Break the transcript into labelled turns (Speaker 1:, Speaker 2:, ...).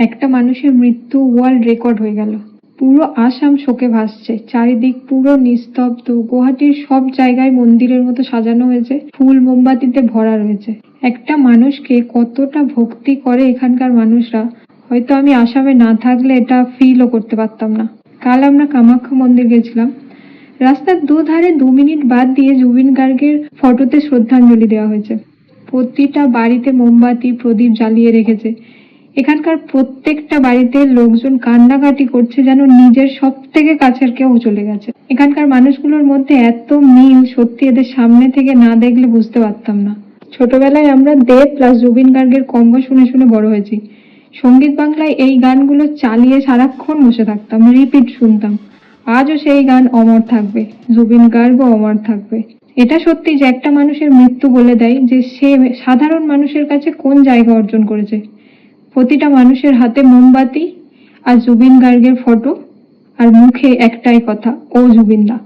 Speaker 1: একটা মানুষের মৃত্যু ওয়ার্ল্ড রেকর্ড হয়ে গেল। পুরো আসাম শোকে ভাসছে। চারিদিক পুরো নিস্তব্ধ। গুয়াহাটির সব জায়গায় মন্দিরের মতো সাজানো হয়েছে। ফুল মোমবাতিতে ভরা রয়েছে। একটা মানুষকে কতটা ভক্তি করে এখানকার মানুষরা, হয়তো আমি আসামে না থাকলে এটা ফিলও করতে পারতাম না। কাল আমরা কামাখ্যা মন্দির গেছিলাম। রাস্তার দুধারে দু মিনিট বাদ দিয়ে জুবিন গার্গের ফটোতে শ্রদ্ধাঞ্জলি দেওয়া হয়েছে। প্রতিটা বাড়িতে মোমবাতি, প্রদীপ জ্বালিয়ে রেখেছে। এখানকার প্রত্যেকটা বাড়িতে লোকজন কান্নাকাটি করছে যেন নিজের সব থেকে কাছের কেউ চলে গেছে। এখানকার মানুষগুলোর মধ্যে এত মিল সত্যি এদের সামনে থেকে না দেখলে বুঝতে পারতাম না। ছোটবেলায় আমরা দেব প্লাস জুবিন গার্গের কম্ব শুনে শুনে বড় হয়েছি। সংগীত বাংলায় এই গানগুলো চালিয়ে সারাক্ষণ বসে থাকতাম রিপিট শুনতাম। আজও সেই গান অমর থাকবে, জুবিন গার্গও অমর থাকবে। এটা সত্যি যে একটা মানুষের মৃত্যু বলে দেয় যে সে সাধারণ মানুষের কাছে কোন জায়গা অর্জন করেছে। প্রতিটা মানুষের হাতে মোমবাতি আর জুবিন গার্গের ফটো আর মুখে একটাই কথা, ও জুবিন দা।